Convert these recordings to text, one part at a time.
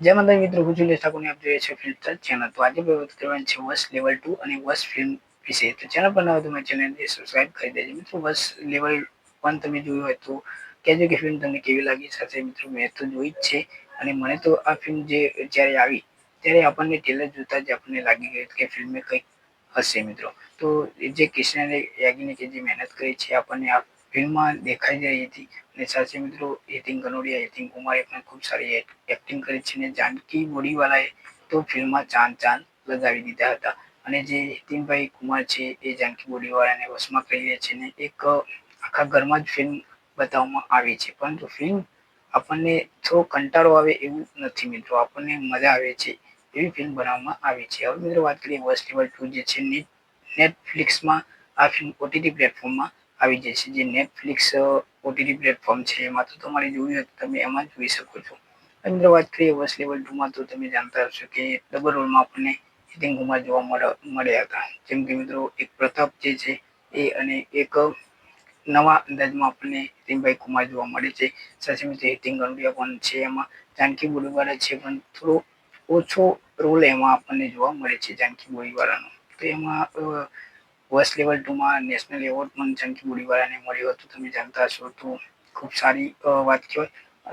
જય માતા મિત્રો જુલિયસ ઠાકોરને આપ જોઈએ છે ફિલ્મ ચેનલ તો આજે વાત કરવાની છે વસ લેવલ ટુ અને વસ ફિલ્મ વિશે. તો ચેનલ પર નવા તમે ચેનલ સબસ્ક્રાઇબ કરી દેજો મિત્રો. વસ લેવલ વન તમે જોયું હોય તો કહેજો કે ફિલ્મ તમને કેવી લાગી. સાથે મિત્રો, મેં તો જોઈ જ છે. અને મને તો આ ફિલ્મ જે જ્યારે આવી, ત્યારે આપણને ટેલર જોતા જ આપણને લાગી ગયું કે ફિલ્મે કંઈક હશે મિત્રો. તો જે કૃષ્ણને યાગીને જે મહેનત કરી છે આપણને આ ફિલ્મમાં દેખાઈ રહી હતી અને સાચી મિત્રો હિતિન કનોડિયા હિતિન કુમારે પણ ખૂબ સારી એક્ટિંગ કરી છે અને જાનકી બોડીવાલાએ તો ફિલ્મમાં ચાંદ ચાંદ લગાવી દીધા હતા. અને જે હિતિનભાઈ કુમાર છે, એ જાનકી બોડીવાલાને વશમાં કરી લે છે ને એક આખા ઘરમાં જ ફિલ્મ બતાવવામાં આવી છે. પરંતુ ફિલ્મ આપણને થોડો કંટાળો આવે એવું નથી મિત્રો. આપણને મજા આવે છે એવી ફિલ્મ બનાવવામાં આવી છે. હવે મિત્રો વાત કરીએ વર્સ લેવલ ટુ જે છે નેટફ્લિક્સમાં આ ફિલ્મ ઓટીટી પ્લેટફોર્મમાં આવી જાય છે જે નેટફ્લિક્સ ઓટીટી પ્લેટફોર્મ છે. એમાં તો તમારે જોવી હોય તો તમે એમાં જોઈ શકો છો. અંદર વાત કરીએ વર્સ લેવલ ટુમાં તો તમે જાણતા હશો કે ડબલ રોલમાં આપણને હિતિંગુમાં જોવા મળ્યા હતા. જેમ કે મિત્રો, એક પ્રતાપ જે છે એ અને એક નવા અંદાજમાં આપણને હિતિનભાઈ કુમાર જોવા મળે છે. સાથે મિત્રો હિતિન ગંડિયા પણ છે એમાં. જાનકી બોડીવાળા છે, પણ થોડો ઓછો રોલ એમાં આપણને જોવા મળે છે જાનકી બોડીવાળાનો. તો એમાં વર્સ લેવલ ટુમાં નેશનલ એવોર્ડ પણ જાનકી બુડીવાળાને મળ્યો હતો. તમે જાણતા હશો તો ખૂબ સારી વાત કહેવાય.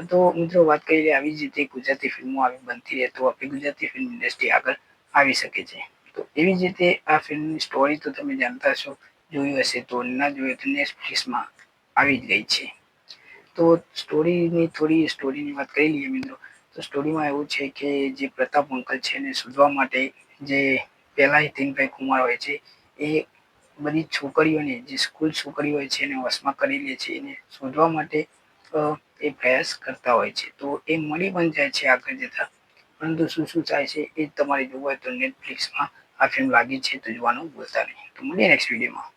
તો મિત્રો વાત કરીએ આવી જ રીતે ગુજરાતી ફિલ્મો આવી બનતી રહે તો આપણી ગુજરાતી ફિલ્મ ઇન્ડસ્ટ્રી આગળ આવી શકે છે. તો એવી જ રીતે આ ફિલ્મની સ્ટોરી તો તમે જાણતા હશો, જોયું હશે તો ના જોયું તો નેટફ્લિક્સમાં આવી જ ગઈ છે. તો સ્ટોરીની થોડી સ્ટોરીની વાત કરી લઈએ મિત્રો. તો સ્ટોરીમાં એવું છે કે જે પ્રતાપ અંકલ છે એને શોધવા માટે જે પહેલાં હિતિનભાઈ કુમાર હોય છે, એ બધી છોકરીઓને, જે સ્કૂલ છોકરીઓ છે એને વશમાં કરી લે છે, એને શોધવા માટે એ પ્રયાસ કરતા હોય છે. તો એ મળી પણ જાય છે આગળ જતા. પરંતુ શું શું થાય છે એ તમારે જોવું હોય તો નેટફ્લિક્સમાં આ ફિલ્મ લાગી છે તો જોવાનું ભૂલતા નહીં. તો મળીએ નેક્સ્ટ વિડીયોમાં